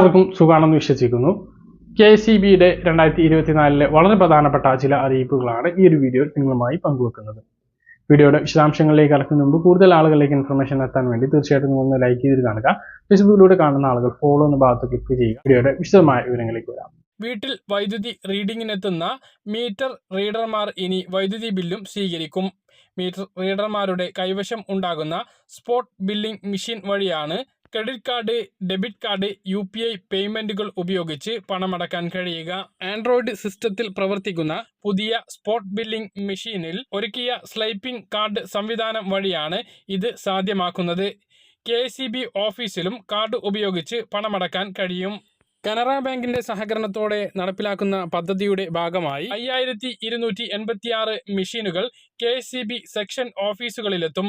എല്ലാവർക്കും സുഖമാണെന്ന് വിശ്വസിക്കുന്നു. കെ സി ബിയുടെ രണ്ടായിരത്തി ഇരുപത്തിനാലിലെ വളരെ പ്രധാനപ്പെട്ട ചില അറിയിപ്പുകളാണ് ഈ ഒരു വീഡിയോയിൽ നിങ്ങളുമായി പങ്കുവെക്കുന്നത്. വീഡിയോയുടെ വിശദാംശങ്ങളിലേക്ക് കടക്കുന്നതിന് മുമ്പ് കൂടുതൽ ആളുകളിലേക്ക് ഇൻഫർമേഷൻ എത്താൻ വേണ്ടി തീർച്ചയായിട്ടും ഒന്ന് ലൈക്ക് ചെയ്ത് കാണുക. ഫേസ്ബുക്കിലൂടെ കാണുന്ന ആളുകൾ ഫോളോ എന്ന ഭാഗത്ത് ക്ലിക്ക് ചെയ്യുക. വീഡിയോയുടെ വിശദമായ വിവരങ്ങളിലേക്ക് വരാം. വീട്ടിൽ വൈദ്യുതി റീഡിങ്ങിനെത്തുന്ന മീറ്റർ റീഡർമാർ ഇനി വൈദ്യുതി ബില്ലും സ്വീകരിക്കും. മീറ്റർ റീഡർമാരുടെ കൈവശം ഉണ്ടാകുന്ന സ്പോട്ട് ബില്ലിംഗ് മെഷീൻ വഴിയാണ് credit card debit card U P I പേയ്മെന്റുകൾ ഉപയോഗിച്ച് പണമടക്കാൻ കഴിയുക. ആൻഡ്രോയിഡ് സിസ്റ്റത്തിൽ പ്രവർത്തിക്കുന്ന പുതിയ സ്പോട്ട് ബില്ലിംഗ് മെഷീനിൽ ഒരുക്കിയ സ്ലൈപ്പിംഗ് കാർഡ് സംവിധാനം വഴിയാണ് ഇത് സാധ്യമാക്കുന്നത്. കെ ഓഫീസിലും കാർഡ് ഉപയോഗിച്ച് പണമടക്കാൻ കഴിയും. കനറ ബാങ്കിന്റെ സഹകരണത്തോടെ നടപ്പിലാക്കുന്ന പദ്ധതിയുടെ ഭാഗമായി അയ്യായിരത്തി മെഷീനുകൾ കെ സെക്ഷൻ ഓഫീസുകളിലെത്തും.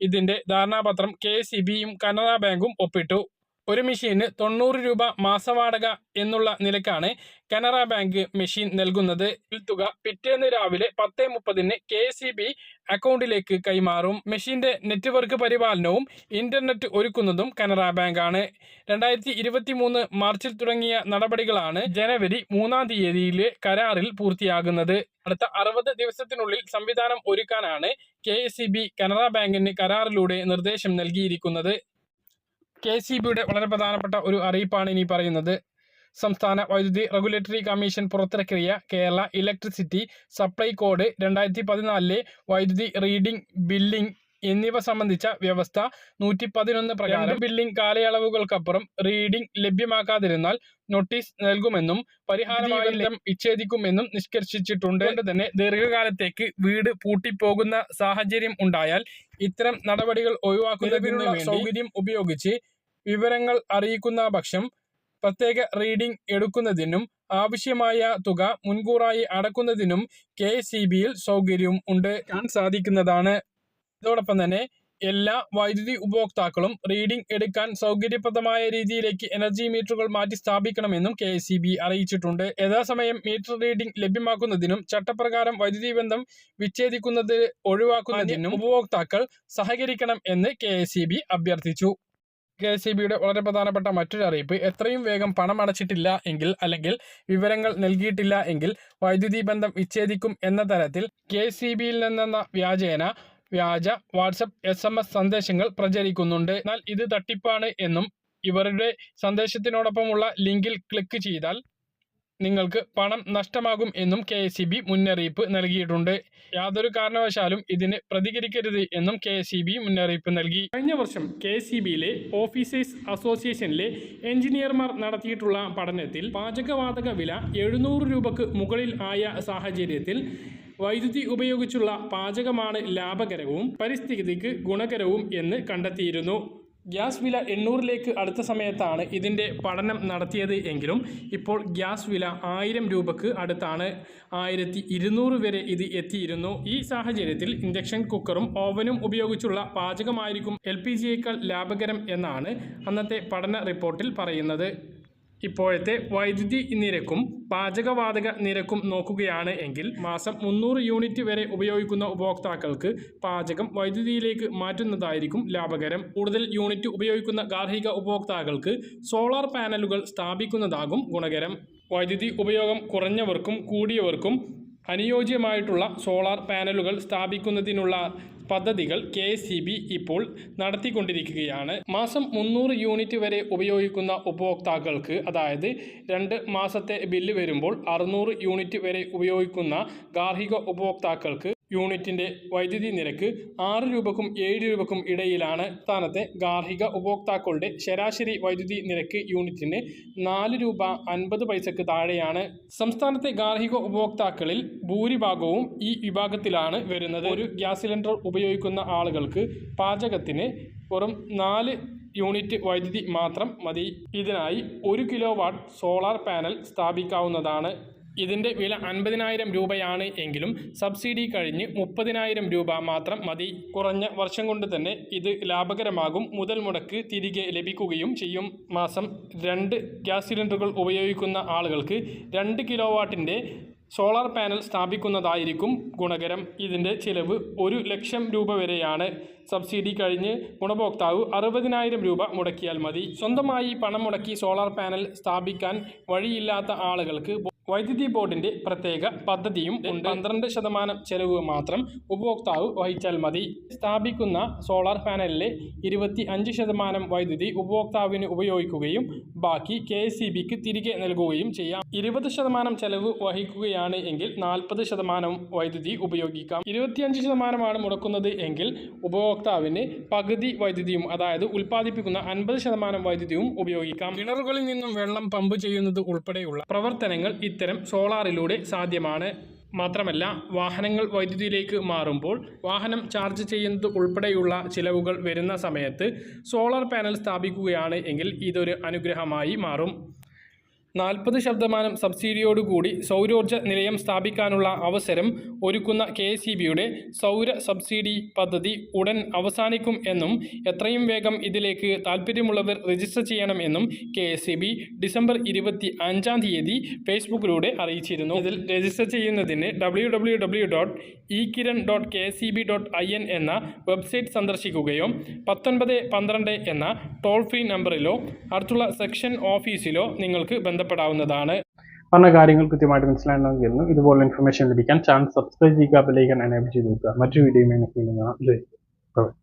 ഇതിന്റെ ധാരണാപത്രം കെ സി ബിയും കനറ ബാങ്കും ഒപ്പിട്ടു. ഒരു മെഷീന് തൊണ്ണൂറ് രൂപ മാസവാടക എന്നുള്ള നിലക്കാണ് കനറ ബാങ്ക് മെഷീൻ നൽകുന്നത്. തുക പിറ്റേന്ന് രാവിലെ പത്ത് മുപ്പതിന് കെ സി ബി അക്കൗണ്ടിലേക്ക് കൈമാറും. മെഷീന്റെ നെറ്റ്വർക്ക് പരിപാലനവും ഇന്റർനെറ്റ് ഒരുക്കുന്നതും കനറ ബാങ്കാണ്. രണ്ടായിരത്തി ഇരുപത്തി മൂന്ന് മാർച്ചിൽ തുടങ്ങിയ നടപടികളാണ് ജനുവരി മൂന്നാം തീയതിയിലെ കരാറിൽ പൂർത്തിയാകുന്നത്. അടുത്ത അറുപത് ദിവസത്തിനുള്ളിൽ സംവിധാനം ഒരുക്കാനാണ് കെ എസ് ബി കനറ ബാങ്കിന് കരാറിലൂടെ നിർദ്ദേശം നൽകിയിരിക്കുന്നത്. കെ സി ബിയുടെ വളരെ പ്രധാനപ്പെട്ട ഒരു അറിയിപ്പാണ് ഇനി പറയുന്നത്. സംസ്ഥാന വൈദ്യുതി റെഗുലേറ്ററി കമ്മീഷൻ പുറത്തിറക്കിയ കേരള ഇലക്ട്രിസിറ്റി സപ്ലൈ കോഡ് രണ്ടായിരത്തി പതിനാലിലെ വൈദ്യുതി റീഡിംഗ് ബില്ലിംഗ് എന്നിവ സംബന്ധിച്ച വ്യവസ്ഥ നൂറ്റി പതിനൊന്ന് പ്രകാരം ബില്ലിംഗ് കാലയളവുകൾക്കപ്പുറം റീഡിംഗ് ലഭ്യമാക്കാതിരുന്നാൽ നോട്ടീസ് നൽകുമെന്നും പരിഹാരമായി വിച്ഛേദിക്കുമെന്നും നിഷ്കർഷിച്ചിട്ടുണ്ട്. തന്നെ ദീർഘകാലത്തേക്ക് വീട് പൂട്ടിപ്പോകുന്ന സാഹചര്യം ഉണ്ടായാൽ ഇത്തരം നടപടികൾ ഒഴിവാക്കുന്നതിനുള്ള സൗകര്യം ഉപയോഗിച്ച് വിവരങ്ങൾ അറിയിക്കുന്ന പക്ഷം പ്രത്യേക റീഡിംഗ് എടുക്കുന്നതിനും ആവശ്യമായ തുക മുൻകൂറായി അടക്കുന്നതിനും കെ സി ബിയിൽ സൗകര്യവും ഉണ്ട് കാണാൻ സാധിക്കുന്നതാണ്. ഇതോടൊപ്പം തന്നെ എല്ലാ വൈദ്യുതി ഉപഭോക്താക്കളും റീഡിംഗ് എടുക്കാൻ സൗകര്യപ്രദമായ രീതിയിലേക്ക് എനർജി മീറ്ററുകൾ മാറ്റി സ്ഥാപിക്കണമെന്നും കെ എസ് അറിയിച്ചിട്ടുണ്ട്. യഥാസമയം മീറ്റർ റീഡിംഗ് ലഭ്യമാക്കുന്നതിനും ചട്ടപ്രകാരം വൈദ്യുതി ബന്ധം വിച്ഛേദിക്കുന്നത് ഒഴിവാക്കുന്നതിനും ഉപഭോക്താക്കൾ സഹകരിക്കണം എന്ന് കെ അഭ്യർത്ഥിച്ചു. കെ എസ് ബിയുടെ വളരെ പ്രധാനപ്പെട്ട മറ്റൊരു അറിയിപ്പ്. എത്രയും വേഗം പണം അടച്ചിട്ടില്ല എങ്കിൽ അല്ലെങ്കിൽ വിവരങ്ങൾ നൽകിയിട്ടില്ല എങ്കിൽ വൈദ്യുതി ബന്ധം വിച്ഛേദിക്കും എന്ന തരത്തിൽ കെ സി ബിയിൽ നിന്നെന്ന വ്യാജേന വ്യാജ വാട്സപ്പ് എസ് എം എസ് സന്ദേശങ്ങൾ പ്രചരിക്കുന്നുണ്ട്. എന്നാൽ ഇത് തട്ടിപ്പാണ് എന്നും ഇവരുടെ സന്ദേശത്തിനോടൊപ്പമുള്ള ലിങ്കിൽ ക്ലിക്ക് ചെയ്താൽ നിങ്ങൾക്ക് പണം നഷ്ടമാകും എന്നും കെ എസ് ഇ ബി മുന്നറിയിപ്പ് നൽകിയിട്ടുണ്ട്. യാതൊരു കാരണവശാലും ഇതിന് പ്രതികരിക്കരുത് എന്നും കെ എസ് ഇ ബി മുന്നറിയിപ്പ് നൽകി. കഴിഞ്ഞ വർഷം കെ എസ് ഇ ബിയിലെ ഓഫീസേഴ്സ് അസോസിയേഷനിലെ എഞ്ചിനീയർമാർ നടത്തിയിട്ടുള്ള പഠനത്തിൽ പാചകവാതക വില എഴുന്നൂറ് രൂപക്ക് മുകളിൽ ആയ സാഹചര്യത്തിൽ വൈദ്യുതി ഉപയോഗിച്ചുള്ള പാചകമാണ് ലാഭകരവും പരിസ്ഥിതിക്ക് ഗുണകരവും എന്ന് കണ്ടെത്തിയിരുന്നു. ഗ്യാസ് വില എണ്ണൂറിലേക്ക് അടുത്ത സമയത്താണ് ഇതിന്റെ പഠനം നടത്തിയത് എങ്കിലും ഇപ്പോൾ ഗ്യാസ് വില ആയിരം രൂപക്ക് അടുത്താണ്. ആയിരത്തി ഇരുന്നൂറ് വരെ ഇത് എത്തിയിരുന്നു. ഈ സാഹചര്യത്തിൽ ഇൻഡക്ഷൻ കുക്കറും ഓവനും ഉപയോഗിച്ചുള്ള പാചകമായിരിക്കും എൽ പി ജിയേക്കാൾ ലാഭകരം എന്നാണ് അന്നത്തെ പഠന റിപ്പോർട്ടിൽ പറയുന്നത്. ഇപ്പോഴത്തെ വൈദ്യുതി നിരക്കും പാചകവാതക നിരക്കും നോക്കുകയാണ് എങ്കിൽ മാസം മുന്നൂറ് യൂണിറ്റ് വരെ ഉപയോഗിക്കുന്ന ഉപഭോക്താക്കൾക്ക് പാചകം വൈദ്യുതിയിലേക്ക് മാറ്റുന്നതായിരിക്കും ലാഭകരം. കൂടുതൽ യൂണിറ്റ് ഉപയോഗിക്കുന്ന ഗാർഹിക ഉപഭോക്താക്കൾക്ക് സോളാർ പാനലുകൾ സ്ഥാപിക്കുന്നതാകും ഗുണകരം. വൈദ്യുതി ഉപയോഗം കുറഞ്ഞവർക്കും കൂടിയവർക്കും അനുയോജ്യമായിട്ടുള്ള സോളാർ പാനലുകൾ സ്ഥാപിക്കുന്നതിനുള്ള പദ്ധതികൾ കെ ഇപ്പോൾ നടത്തിക്കൊണ്ടിരിക്കുകയാണ്. മാസം മുന്നൂറ് യൂണിറ്റ് വരെ ഉപയോഗിക്കുന്ന ഉപഭോക്താക്കൾക്ക് അതായത് രണ്ട് മാസത്തെ ബില്ല് വരുമ്പോൾ അറുന്നൂറ് യൂണിറ്റ് വരെ ഉപയോഗിക്കുന്ന ഗാർഹിക ഉപഭോക്താക്കൾക്ക് യൂണിറ്റിന്റെ വൈദ്യുതി നിരക്ക് ആറ് രൂപക്കും ഏഴ് രൂപക്കും ഇടയിലാണ് സ്ഥാനത്തെ ഗാർഹിക ഉപഭോക്താക്കളുടെ ശരാശരി വൈദ്യുതി നിരക്ക് യൂണിറ്റിന് നാല് രൂപ അൻപത് പൈസക്ക് താഴെയാണ്. സംസ്ഥാനത്തെ ഗാർഹിക ഉപഭോക്താക്കളിൽ ഭൂരിഭാഗവും ഈ വിഭാഗത്തിലാണ് വരുന്നത്. ഒരു ഗ്യാസ് സിലിണ്ടർ ഉപയോഗിക്കുന്ന ആളുകൾക്ക് പാചകത്തിന് വെറും നാല് യൂണിറ്റ് വൈദ്യുതി മാത്രം മതി. ഇതിനായി ഒരു കിലോ വാട്ട് സോളാർ പാനൽ സ്ഥാപിക്കാവുന്നതാണ്. ഇതിന്റെ വില അൻപതിനായിരം രൂപയാണ് എങ്കിലും സബ്സിഡി കഴിഞ്ഞ് മുപ്പതിനായിരം രൂപ മാത്രം മതി. കുറഞ്ഞ വർഷം കൊണ്ട് തന്നെ ഇത് ലാഭകരമാകും. മുതൽ മുടക്ക് തിരികെ ലഭിക്കുകയും ചെയ്യും. മാസം രണ്ട് ഗ്യാസ് സിലിണ്ടറുകൾ ഉപയോഗിക്കുന്ന ആളുകൾക്ക് രണ്ട് കിലോ വാട്ടിന്റെ സോളാർ പാനൽ സ്ഥാപിക്കുന്നതായിരിക്കും ഗുണകരം. ഇതിന്റെ ചിലവ് ഒരു ലക്ഷം രൂപ വരെയാണ്. സബ്സിഡി കഴിഞ്ഞ് ഗുണഭോക്താവ് അറുപതിനായിരം രൂപ മുടക്കിയാൽ മതി. സ്വന്തമായി പണം മുടക്കി സോളാർ പാനൽ സ്ഥാപിക്കാൻ വഴിയില്ലാത്ത ആളുകൾക്ക് വൈദ്യുതി ബോർഡിന്റെ പ്രത്യേക പദ്ധതിയും ഉണ്ട്. പന്ത്രണ്ട് ശതമാനം ചെലവ് മാത്രം ഉപഭോക്താവ് വഹിച്ചാൽ മതി. സ്ഥാപിക്കുന്ന സോളാർ പാനലിലെ ഇരുപത്തി അഞ്ച് ശതമാനം വൈദ്യുതി ഉപഭോക്താവിന് ഉപയോഗിക്കുകയും ബാക്കി കെ തിരികെ നൽകുകയും ചെയ്യാം. ഇരുപത് ശതമാനം ചെലവ് വഹിക്കുകയാണ് എങ്കിൽ നാൽപ്പത് ശതമാനം വൈദ്യുതി ഉപയോഗിക്കാം. ഇരുപത്തിയഞ്ച് ശതമാനമാണ് മുടക്കുന്നത് എങ്കിൽ ഉപഭോക്താവിന് പകുതി വൈദ്യുതിയും അതായത് ഉൽപ്പാദിപ്പിക്കുന്ന അൻപത് ശതമാനം വൈദ്യുതിയും ഉപയോഗിക്കാം. കിണറുകളിൽ നിന്നും വെള്ളം പമ്പ് ചെയ്യുന്നത് ഉൾപ്പെടെയുള്ള പ്രവർത്തനങ്ങൾ ഇത്തരം സോളാറിലൂടെ സാധ്യമാണ്. മാത്രമല്ല വാഹനങ്ങൾ വൈദ്യുതിയിലേക്ക് മാറുമ്പോൾ വാഹനം ചാർജ് ചെയ്യുന്നത് ഉൾപ്പെടെയുള്ള ചിലവുകൾ വരുന്ന സമയത്ത് സോളാർ പാനൽ സ്ഥാപിക്കുകയാണ് എങ്കിൽ ഇതൊരു അനുഗ്രഹമായി മാറും. നാൽപ്പത് ശതമാനം സബ്സിഡിയോടുകൂടി സൗരോർജ നിലയം സ്ഥാപിക്കാനുള്ള അവസരം ഒരുക്കുന്ന കെ എസ് സൗര സബ്സിഡി പദ്ധതി ഉടൻ അവസാനിക്കും എന്നും എത്രയും വേഗം ഇതിലേക്ക് താൽപ്പര്യമുള്ളവർ രജിസ്റ്റർ ചെയ്യണമെന്നും കെ എസ് ബി ഡിസംബർ ഇരുപത്തി അഞ്ചാം തീയതി ഫേസ്ബുക്കിലൂടെ അറിയിച്ചിരുന്നു. ഇതിൽ രജിസ്റ്റർ ചെയ്യുന്നതിന് W dot e Kiran dot K B dot I N എന്ന വെബ്സൈറ്റ് സന്ദർശിക്കുകയോ പത്തൊൻപത് പന്ത്രണ്ട് എന്ന ടോൾ ഫ്രീ നമ്പറിലോ അടുത്തുള്ള സെക്ഷൻ ഓഫീസിലോ നിങ്ങൾക്ക് ബന്ധപ്പെടാവുന്നതാണ്. പറഞ്ഞ കാര്യങ്ങൾ കൃത്യമായിട്ട് മനസ്സിലാണെന്ന് ഇതുപോലെ ഇൻഫർമേഷൻ ലഭിക്കാൻ ചാനൽ സബ്സ്ക്രൈബ് ചെയ്യുക ബെലൈക്കൻ എനേബിൾ ചെയ്ത് നോക്കുക മറ്റൊരു വീഡിയോയുമായി കാണാം.